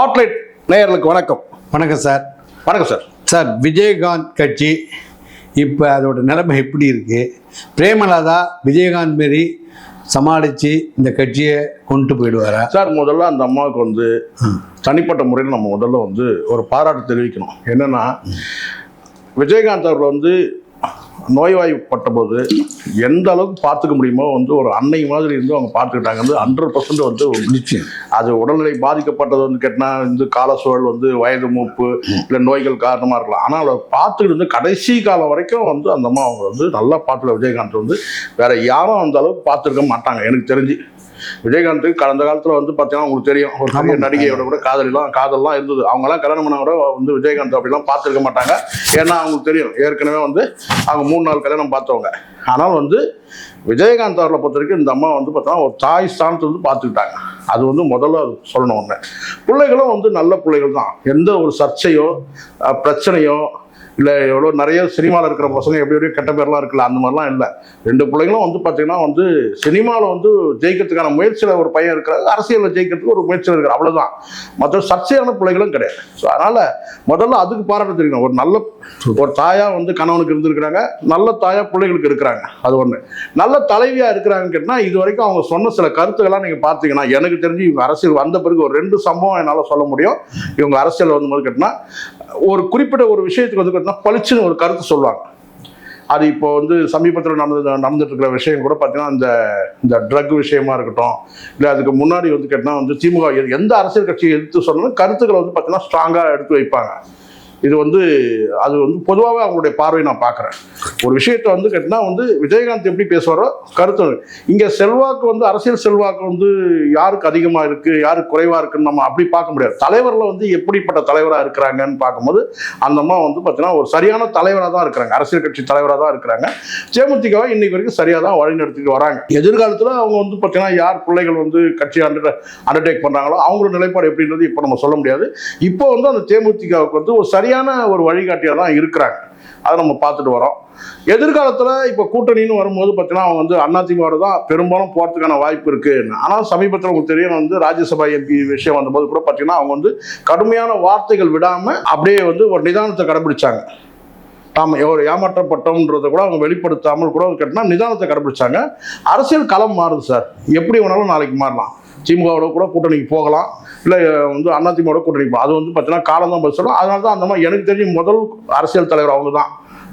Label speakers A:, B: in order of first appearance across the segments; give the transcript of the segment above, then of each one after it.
A: Spotlight நேயர்களுக்கு வணக்கம்.
B: வணக்கம் சார்.
A: வணக்கம் சார்.
B: சார் விஜயகாந்த் கட்சி இப்போ அதோட நிலைமை எப்படி இருக்குது பிரேமலதா விஜயகாந்த் மாரி சமாளித்து இந்த கட்சியை கொண்டு போயிடுவாரா?
A: சார் முதல்ல அந்த அம்மாவுக்கு வந்து தனிப்பட்ட முறையில் நம்ம முதல்ல வந்து ஒரு பாராட்டு தெரிவிக்கணும். என்னன்னா விஜயகாந்த் அவர்கள் வந்து நோய்வாய்ப்பட்ட போது எந்த அளவுக்கு பார்த்துக்க முடியுமோ வந்து ஒரு அன்னை மாதிரி இருந்து அவங்க பார்த்துக்கிட்டாங்க. வந்து ஹண்ட்ரட் பர்சன்ட் வந்து
B: நிச்சயம்.
A: அது உடல்நிலை பாதிக்கப்பட்டது வந்து கேட்டினா வந்து கால சூழல் வந்து வயது மூப்பு இல்லை நோய்கள் காரணமாக இருக்கலாம். ஆனால் அதை பார்த்துக்கிட்டு வந்து கடைசி காலம் வரைக்கும் வந்து அந்த அம்மா அவங்க வந்து நல்லா பார்த்துல விஜயகாந்த் வந்து வேற யாரும் அந்த அளவுக்கு பார்த்துருக்க மாட்டாங்க. எனக்கு தெரிஞ்சு விஜயகாந்துக்கு கடந்த காலத்தில் வந்து பார்த்தீங்கன்னா உங்களுக்கு தெரியும். ஒரு பெரிய. நடிகையோட கூட காதலிலாம் காதல்லாம் இருந்தது. அவங்கெல்லாம் கல்யாணம் பண்ண கூட வந்து விஜயகாந்த் அப்படிலாம் பார்த்துருக்க மாட்டாங்க. ஏன்னா அவங்களுக்கு தெரியும். ஏற்கனவே வந்து அவங்க மூணு நாள் கல்யாணம் பார்த்தவங்க. ஆனால் வந்து விஜயகாந்த் அவர்களை பொறுத்த வரைக்கும் இந்த அம்மா வந்து பார்த்தோன்னா ஒரு தாய் ஸ்தானத்தை வந்து பார்த்துக்கிட்டாங்க. அது வந்து முதல்ல அது சொல்லணும் ஒன்று பிள்ளைகளும் வந்து நல்ல பிள்ளைகள் தான். எந்த ஒரு சர்ச்சையோ பிரச்சனையோ இல்லை எவ்வளோ நிறைய சினிமாவில் இருக்கிற பசங்க எப்படி எப்படியோ கெட்ட பேர்லாம் இருக்குல்ல அந்த மாதிரிலாம் இல்லை. ரெண்டு பிள்ளைங்களும் வந்து பார்த்தீங்கன்னா வந்து சினிமாவில் வந்து ஜெயிக்கிறதுக்கான முயற்சியில் ஒரு பையன் இருக்கிறாரு அரசியலில் ஜெயிக்கிறதுக்கு ஒரு முயற்சியில் இருக்கிற அவ்வளோதான் மற்ற சர்ச்சையான பிள்ளைகளும் கிடையாது. ஸோ அதனால் முதல்ல அதுக்கு பாராட்ட தெரியும் ஒரு நல்ல ஒரு தாயாக வந்து கணவனுக்கு இருந்திருக்கிறாங்க நல்ல தாயாக பிள்ளைகளுக்கு இருக்கிறாங்க. அது ஒன்று நல்ல தலைவியாக இருக்கிறாங்கன்னு கேட்டால் இது வரைக்கும் அவங்க சொன்ன சில கருத்துக்கள்லாம் நீங்கள் பார்த்தீங்கன்னா எனக்கு தெரிஞ்சு இவங்க அரசியல் வந்த பிறகு ஒரு ரெண்டு சம்பவம் என்னால் சொல்ல முடியும். இவங்க அரசியல் வந்தபோது கேட்டினா ஒரு குறிப்பிட்ட ஒரு விஷயத்துக்கு வந்து பார்த்தீங்கன்னா பளிச்சுன்னு ஒரு கருத்து சொல்லுவாங்க. அது இப்போ வந்து சமீபத்தில் நடந்து நடந்துட்டு இருக்கிற விஷயம் கூட பார்த்தீங்கன்னா இந்த இந்த ட்ரக் விஷயமா இருக்கட்டும் இல்லை அதுக்கு முன்னாடி வந்து கேட்டால் வந்து திமுக எந்த அரசியல் கட்சியை எதிர்த்து சொன்னாலும் கருத்துக்களை வந்து பார்த்தீங்கன்னா ஸ்ட்ராங்காக எடுத்து வைப்பாங்க. இது வந்து அது வந்து பொதுவாகவே அவங்களுடைய பார்வை நான் பார்க்குறேன். ஒரு விஷயத்தை வந்து கேட்டினா வந்து விஜயகாந்த் எப்படி பேசுவாரோ கருத்து இங்கே செல்வாக்கு வந்து அரசியல் செல்வாக்கு வந்து யாருக்கு அதிகமாக இருக்குது யாருக்கு குறைவாக இருக்குன்னு நம்ம அப்படி பார்க்க முடியாது. தலைவரில் வந்து எப்படிப்பட்ட தலைவராக இருக்கிறாங்கன்னு பார்க்கும்போது அந்தம்மா வந்து பார்த்தீங்கன்னா ஒரு சரியான தலைவராக தான் இருக்கிறாங்க. அரசியல் கட்சி தலைவராக தான் இருக்கிறாங்க. தேமுதிகவை இன்னைக்கு வரைக்கும் சரியாக தான் வழிநடத்திட்டு வராங்க. எதிர்காலத்தில் அவங்க வந்து பார்த்தீங்கன்னா யார் பிள்ளைகள் வந்து கட்சி அண்டர் அண்டர்டேக் பண்ணுறாங்களோ அவங்களோட நிலைப்பாடு எப்படின்றது இப்போ நம்ம சொல்ல முடியாது. இப்போ வந்து அந்த தேமுதிகவுக்கு வந்து ஒரு சரி சரியான ஒரு வழிகாட்டியாக தான் இருக்கிறாங்க. அதை நம்ம பார்த்துட்டு வரோம். எதிர்காலத்தில் இப்போ கூட்டணின்னு வரும்போது பார்த்தீங்கன்னா அவங்க வந்து அதிமுக தான் பெரும்பாலும் போகிறதுக்கான வாய்ப்பு இருக்குன்னு ஆனால் சமீபத்தில் உங்களுக்கு தெரியும் வந்து ராஜ்யசபா எம்பி விஷயம் வந்தபோது கூட பார்த்தீங்கன்னா அவங்க வந்து கடுமையான வார்த்தைகள் விடாமல் அப்படியே வந்து ஒரு நிதானத்தை கடைபிடிச்சாங்க. தாம் ஒரு ஏமாற்றப்பட்டோம்ன்றதை கூட அவங்க வெளிப்படுத்தாமல் கூட கேட்டால் நிதானத்தை கடைபிடிச்சாங்க. அரசியல் களம் மாறுது சார். எப்படி வேணாலும் நாளைக்கு மாறலாம். திமுகவோட கூட கூட்டணிக்கு போகலாம். இல்லை வந்து அதிமுக கூட்டணி. அது வந்து பார்த்தீங்கன்னா காலம் தான் பதில் சொல்லும் அதனால தான் அந்த மாதிரி எனக்கு தெரிஞ்ச முதல் அரசியல் தலைவர் அவங்க தான்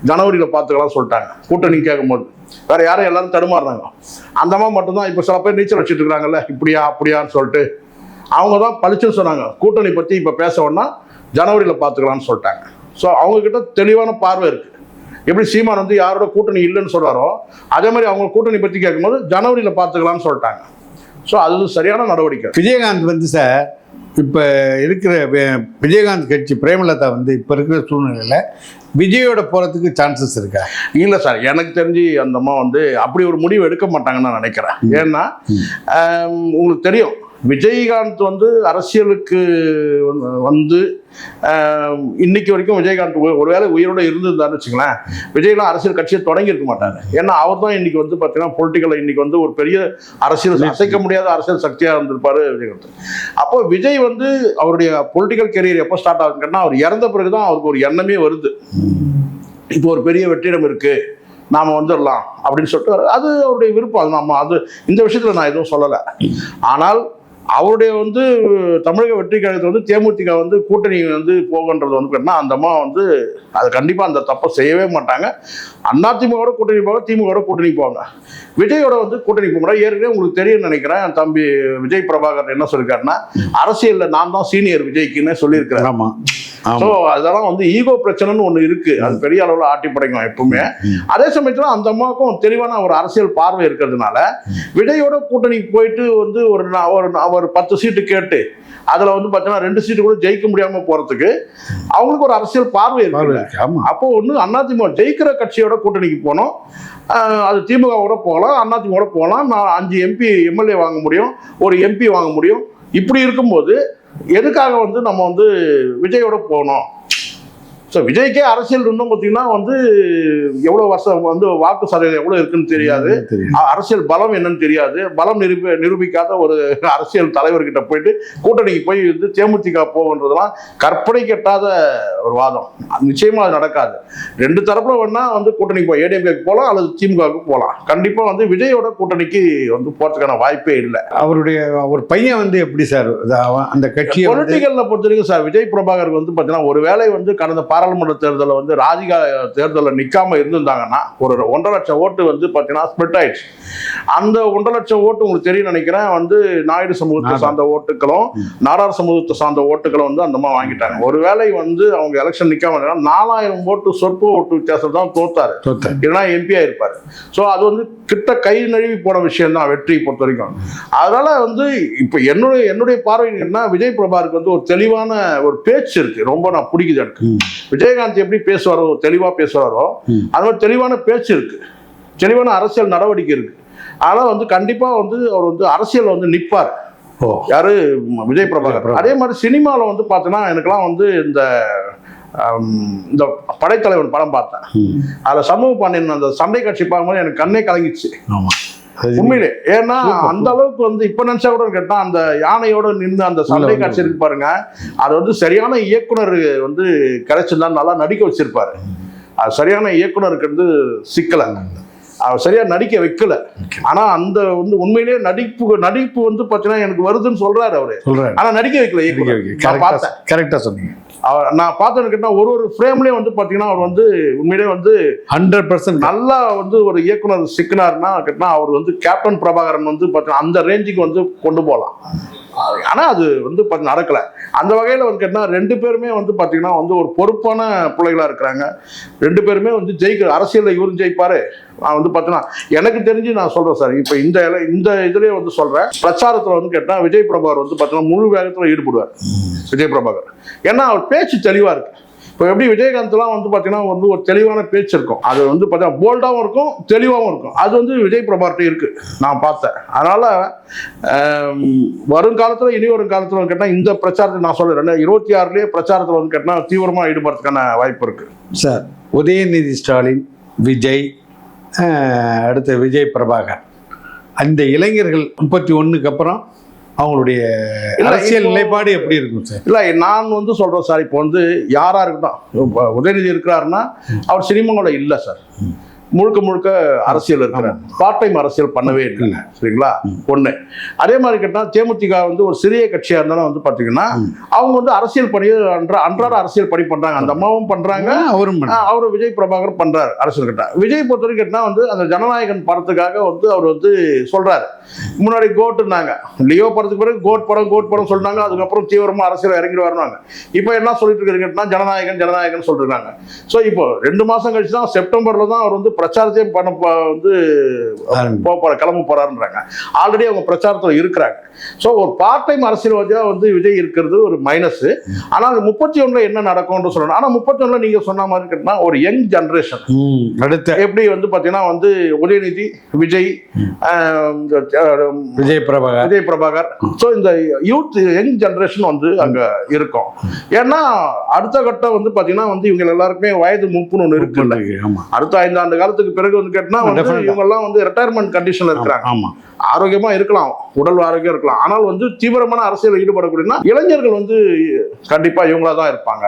A: ஜனவரியில் பார்த்துக்கலாம் சொல்லிட்டாங்க. கூட்டணி கேட்கும்போது. வேற யாரும் எல்லாரும் தடுமாறுறாங்க அந்த மாதிரி மட்டும்தான் இப்போ சில பேர் நீச்சல் வச்சுட்டு இருக்காங்கல்ல இப்படியா அப்படியான்னு சொல்லிட்டு. அவங்க தான் பளிச்சுன்னு சொன்னாங்க. கூட்டணி பற்றி இப்போ பேச வேணா ஜனவரியில் பார்த்துக்கலாம்னு சொல்லிட்டாங்க. ஸோ அவங்கக்கிட்ட தெளிவான பார்வை இருக்குது எப்படி சீமான் வந்து யாரோட கூட்டணி இல்லைன்னு சொல்கிறாரோ அதே மாதிரி அவங்க கூட்டணி பற்றி கேட்கும்போது ஜனவரியில் பார்த்துக்கலாம்னு சொல்லிட்டாங்க. ஸோ அது சரியான நடவடிக்கை.
B: விஜயகாந்த் வந்து சார் இப்போ இருக்கிற விஜயகாந்த் கட்சி பிரேமலதா வந்து இப்போ இருக்கிற சூழ்நிலையில் விஜயோட போகிறதுக்கு சான்சஸ் இருக்கா?
A: இல்லை சார் எனக்கு தெரிஞ்சு அந்த அம்மா வந்து அப்படி ஒரு முடிவு எடுக்க மாட்டாங்கன்னு நான் நினைக்கிறேன். ஏன்னா உங்களுக்கு தெரியும் விஜயகாந்த் வந்து அரசியலுக்கு வந்து- இன்னைக்கு வரைக்கும் விஜயகாந்த் ஒருவேளை உயிரோட இருந்திருந்தாருன்னு வச்சுங்களேன் விஜய்லாம் அரசியல் கட்சியை தொடங்கி இருக்க மாட்டாரு. ஏன்னா அவர் தான் இன்னைக்கு வந்து பார்த்தீங்கன்னா பொலிட்டிக்கல் இன்னைக்கு வந்து ஒரு பெரிய அரசியல் அசைக்க முடியாத அரசியல் சக்தியாக இருந்திருப்பாரு விஜயகாந்த். அப்போ விஜய் வந்து அவருடைய பொலிட்டிக்கல் கெரியர் எப்போ ஸ்டார்ட் ஆகுதுன்னா அவர் இறந்த பிறகு தான் அவருக்கு ஒரு எண்ணமே வருது. இப்போ ஒரு பெரிய வெற்றிடம் இருக்கு நாம வந்துடலாம் அப்படின்னு சொல்லிட்டு. அது அவருடைய விருப்பம். அது நம்ம அது இந்த விஷயத்துல நான் எதுவும் சொல்லலை. ஆனால் அவருடைய வந்து தமிழக வெற்றி கழகத்தில் வந்து தேமுதிக வந்து கூட்டணி வந்து போகன்றது வந்து கேட்டால் அந்த அம்மா வந்து அது கண்டிப்பாக அந்த தப்பை செய்யவே மாட்டாங்க. அதிமுகவோட கூட்டணி போக திமுகவோட கூட்டணி போவாங்க. விஜயோட வந்து கூட்டணி போக ஏற்கனவே உங்களுக்கு தெரியும்னு நினைக்கிறேன். தம்பி விஜய் பிரபாகர் என்ன சொல்லியிருக்காருன்னா அரசியலில் நான் தான் சீனியர் விஜய்க்குன்னு சொல்லியிருக்கிறேன்
B: ஆமாம்
A: ஸோ அதெல்லாம் வந்து ஈகோ பிரச்சனைன்னு ஒன்று இருக்கு. அது பெரிய அளவில் ஆட்டி படைக்கும் எப்பவுமே. அதே சமயத்தில் அந்த அம்மாவுக்கும் தெளிவான ஒரு அரசியல் பார்வை இருக்கிறதுனால விஜயோட கூட்டணிக்கு போயிட்டு வந்து ஒரு ஒரு ஒரு பத்து சீட்டு கேட்டு அதில் வந்து பார்த்தீங்கன்னா ரெண்டு சீட்டு கூட ஜெயிக்க முடியாமல் போகிறதுக்கு அவங்களுக்கு ஒரு அரசியல் பார்வை இருக்கு. அப்போ ஒன்று அதிமுக ஜெயிக்கிற கட்சியோட கூட்டணிக்கு போனோம். அது திமுகவோட போகலாம் அதிமுகவோட போகலாம். நான் அஞ்சு எம்பி எம்எல்ஏ வாங்க முடியும் ஒரு எம்பி வாங்க முடியும். இப்படி இருக்கும்போது எதுக்காக வந்து நம்ம வந்து விஜயோட போகணும் ஸோ விஜய்க்கே அரசியல் இன்னும் பார்த்தீங்கன்னா வந்து எவ்வளோ வருஷம் வந்து வாக்கு சதவீதம் எவ்வளோ இருக்குன்னு தெரியாது. அரசியல் பலம் என்னன்னு தெரியாது. பலம் நிரூபி நிரூபிக்காத ஒரு அரசியல் தலைவர்கிட்ட போயிட்டு கூட்டணிக்கு போய் வந்து தேமுதிக போகுன்றதெல்லாம் கற்பனை கெட்டாத ஒரு வாதம். நிச்சயமா அது நடக்காது. ரெண்டு தரப்புல வேணா வந்து கூட்டணிக்கு போய் ஏடிஎம்கேக்கு போகலாம் அல்லது திமுகவுக்கு போகலாம். கண்டிப்பா வந்து விஜயோட கூட்டணிக்கு வந்து போறதுக்கான வாய்ப்பே இல்லை.
B: அவருடைய ஒரு பையன் வந்து எப்படி சார்? அந்த வந்து
A: பொலிட்டிக்கல்ல பொறுத்த வரைக்கும் சார் விஜய் பிரபாகர் வந்து பார்த்தீங்கன்னா ஒரு வேளை வந்து கடந்த பாராளுமன்ற தேர்தலில் வந்து ராதிகா தேர்தலில் நிற்காம இருந்திருந்தாங்கன்னா ஒரு ஒன்றரை லட்சம் ஓட்டு வந்து பார்த்தீங்கன்னா ஸ்ப்ளிட் ஆயிடுச்சு. அந்த ஒன்றரை லட்சம் ஓட்டு உங்களுக்கு தெரியும் நினைக்கிறேன் வந்து நாயுடு சமூகத்தை. சார்ந்த ஓட்டுகளும் நாடார் சமூகத்தை சார்ந்த ஓட்டுகளும் வந்து அந்த மாதிரி வாங்கிட்டாங்க. ஒருவேளை வந்து அவங்க எலெக்ஷன் நிற்காம நாலாயிரம் ஓட்டு சொற்ப ஓட்டு வித்தியாசம் தான் தோத்தாரு.
B: தோத்த
A: இல்லைன்னா எம்பியா இருப்பார் ஸோ அது வந்து கிட்ட கை நழுவி போன விஷயம் தான் வெற்றி பொறுத்த வரைக்கும். அதனால வந்து இப்போ என்னுடைய என்னுடைய பார்வை என்ன விஜய் பிரபாருக்கு வந்து ஒரு தெளிவான ஒரு பேச்சு இருக்கு. ரொம்ப நான் பிடிக்குது எனக்கு. விஜயகாந்த் எப்படி பேசுவாரோ தெளிவா பேசுவாரோ. அது மாதிரி தெளிவான பேச்சு இருக்கு. தெளிவான அரசியல் நடவடிக்கை இருக்கு. அதனால வந்து கண்டிப்பா வந்து அவர் வந்து அரசியல் வந்து நிற்பார்
B: ஓ.
A: யாரு? விஜய் பிரபாகர். அதே மாதிரி சினிமாவில் வந்து பார்த்தோன்னா எனக்கெல்லாம் வந்து இந்த இந்த படைத்தலைவன் படம் பார்த்தேன். அதில் சமூக பாண்டியன் அந்த சண்டை காட்சி பார்க்கும்போது எனக்கு கண்ணே கலங்கிச்சு
B: ஆமா. அது
A: உண்மையிலே. ஏன்னா அந்த அளவுக்கு வந்து இப்ப நினைச்சா கூட கேட்டா அந்த யானையோட நின்று அந்த சண்டை காட்சி இருக்கு பாருங்க. அது வந்து சரியான இயக்குனர் வந்து கிடைச்சிருந்தா நல்லா நடிக்க வச்சிருப்பாரு. அது சரியான இயக்குனருக்கு வந்து சிக்கல. அவர் சரியா நடிக்க வைக்கல. ஆனா அந்த வந்து உண்மையிலேயே நடிப்பு நடிப்பு வந்து பாத்தீங்கன்னா எனக்கு வருதுன்னு சொல்றாரு அவரு. ஆனா நடிக்க வைக்கல
B: கரெக்டா சொன்னீங்க.
A: அவர் நான் பார்த்தேன்னு கேட்டா ஒரு ஒரு ஃப்ரேம்லயே வந்து பாத்தீங்கன்னா அவர் வந்து உண்மையிலேயே வந்து
B: ஹண்ட்ரட் பர்சன்ட்
A: நல்லா வந்து ஒரு இயக்குனர் சிக்கினார்னா கேட்டா அவர் வந்து கேப்டன் பிரபாகரன் வந்து பார்த்தீங்கன்னா அந்த ரேஞ்சுக்கு வந்து கொண்டு போகலாம் ஆனா அது வந்து பாத்தீங்கன்னா நடக்கல. அந்த வகையில வந்து கேட்டா ரெண்டு பேருமே வந்து பாத்தீங்கன்னா வந்து ஒரு பொறுப்பான பிள்ளைகளா இருக்கிறாங்க. ரெண்டு பேருமே வந்து ஜெயிக்க அரசியல்ல இவரும் ஜெயிப்பாரு. நான் வந்து பார்த்தீங்கன்னா எனக்கு தெரிஞ்சு நான் சொல்றேன் சார். இப்போ இந்த இந்த இதுலயே வந்து சொல்றேன். பிரச்சாரத்துல வந்து கேட்டா விஜய் பிரபாகர் வந்து பார்த்தீங்கன்னா முழு வேகத்துல ஈடுபடுவார். விஜய் பிரபாகர் ஏன்னா அவர் பேச்சு தெளிவாக இருக்கு. இப்போ எப்படி விஜயகாந்த்லாம் வந்து பார்த்தீங்கன்னா வந்து ஒரு தெளிவான பேச்சு இருக்கும். அது வந்து பார்த்தீங்கன்னா போல்டாகவும் இருக்கும் தெளிவாகவும் இருக்கும். அது வந்து விஜய் பிரபார்ட்ட இருக்குது நான் பார்த்தேன். அதனால் வருங்காலத்தில் இனி வரும் காலத்தில் வந்து கேட்டால் இந்த பிரச்சாரத்தை நான் சொல்கிறேன் இருபத்தி ஆறுலேயே பிரச்சாரத்தில் வந்து கேட்டால் தீவிரமாக ஈடுபடுறதுக்கான வாய்ப்பு இருக்குது
B: சார் உதயநிதி ஸ்டாலின் விஜய் அடுத்த விஜய் பிரபாகர் அந்த இளைஞர்கள் முப்பத்தி ஒன்றுக்கு அப்புறம் அவங்களுடைய அரசியல் நிலைப்பாடு எப்படி இருக்கும் சார்?
A: இல்லை நான் வந்து சொல்கிறேன் சார். இப்போ வந்து யாராக இருக்கட்டும் உதயநிதி இருக்கிறாருன்னா அவர் சினிமாவோட இல்லை சார். முழுக்க முழுக்க அரசியல் இருக்கிறார் பார்ட் டைம் அரசியல் பண்ணவே இல்லை.
B: இல்ல.
A: சரிங்களா? ஒண்ணு. அதே மாதிரி கேட்டால் தேமுதிக வந்து ஒரு சிறிய கட்சியா இருந்தாலும் வந்து பாத்தீங்கன்னா அவங்க வந்து அரசியல் பணி அன்றா அன்றாட அரசியல் பணி பண்றாங்க. அந்த அம்மாவும் பண்றாங்க.
B: அவரும் பண்ண-
A: ஆஹ் அவரு விஜய் பிரபாகர் பண்றாரு அரசியல் கிட்ட. விஜய் பொறுத்த வரைக்கும் கேட்டா வந்து அந்த ஜனநாயகன் படத்துக்காக வந்து அவர் வந்து சொல்றாரு. முன்னாடி கோட்டுனாங்க லியோ படத்துக்கு பிறகு கோட் படம் கோட் படம் சொன்னாங்க. அதுக்கப்புறம் தீவிரமா அரசியல் இறங்கி வரணுங்க இப்போ என்ன சொல்லிட்டு இருக்கிறீங்கன்னா ஜனநாயகன் ஜனநாயகன் சொல்றாங்க ஸோ இப்போ ரெண்டு மாசம் கழிச்சு தான் செப்டம்பர்ல தான் அவர் வந்து பிரச்சாரத்தையே பண்ண வந்து போற கிளம்ப போறாருன்றாங்க. ஆல்ரெடி அவங்க பிரச்சாரத்தில் இருக்கிறாங்க. ஸோ ஒரு பார்ட் டைம் அரசியல்வாதியா வந்து விஜய் இருக்கிறது ஒரு மைனஸ் ஆனால் முப்பத்தி ஒண்ணுல என்ன நடக்கும்னு சொல்லணும். ஆனால் முப்பத்தி ஒண்ணுல நீங்க சொன்ன மாதிரி கேட்டா ஒரு யங் ஜெனரேஷன்
B: அடுத்த.
A: எப்படி வந்து பாத்தீங்கன்னா வந்து உதயநிதி விஜய்
B: விஜய் பிரபாகர்.
A: விஜய் பிரபாகர். ஸோ இந்த யூத் யங் ஜெனரேஷன் வந்து அங்க இருக்கும். ஏன்னா அடுத்த கட்டம் வந்து பாத்தீங்கன்னா வந்து இவங்க எல்லாருக்குமே வயது முப்புன்னு ஒன்று இருக்குல்ல. அடுத்த ஐந்தாண்டு காலத்துக்கு பிறகு வந்து கேட்டினா வந்து
B: Definitely.
A: இவங்க எல்லாம் வந்து ரிட்டையர்மெண்ட் கண்டிஷன்ல இருக்கிறாங்க.
B: ஆமா.
A: ஆரோக்கியமா இருக்கலாம் உடல் ஆரோக்கியம் இருக்கலாம். ஆனால் வந்து தீவிரமான அரசியல் ஈடுபடக்கூடியனா இளைஞர்கள் வந்து கண்டிப்பா இவங்களா தான் இருப்பாங்க.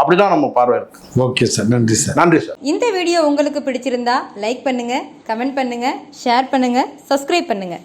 A: அப்படிதான் நம்ம பார்வை இருக்கு.
B: ஓகே சார் நன்றி சார்
A: நன்றி சார்
C: இந்த வீடியோ உங்களுக்கு பிடிச்சிருந்தா லைக் பண்ணுங்க கமெண்ட் பண்ணுங்க ஷேர் பண்ணுங்க சப்ஸ்கிரைப் பண்ணுங்க.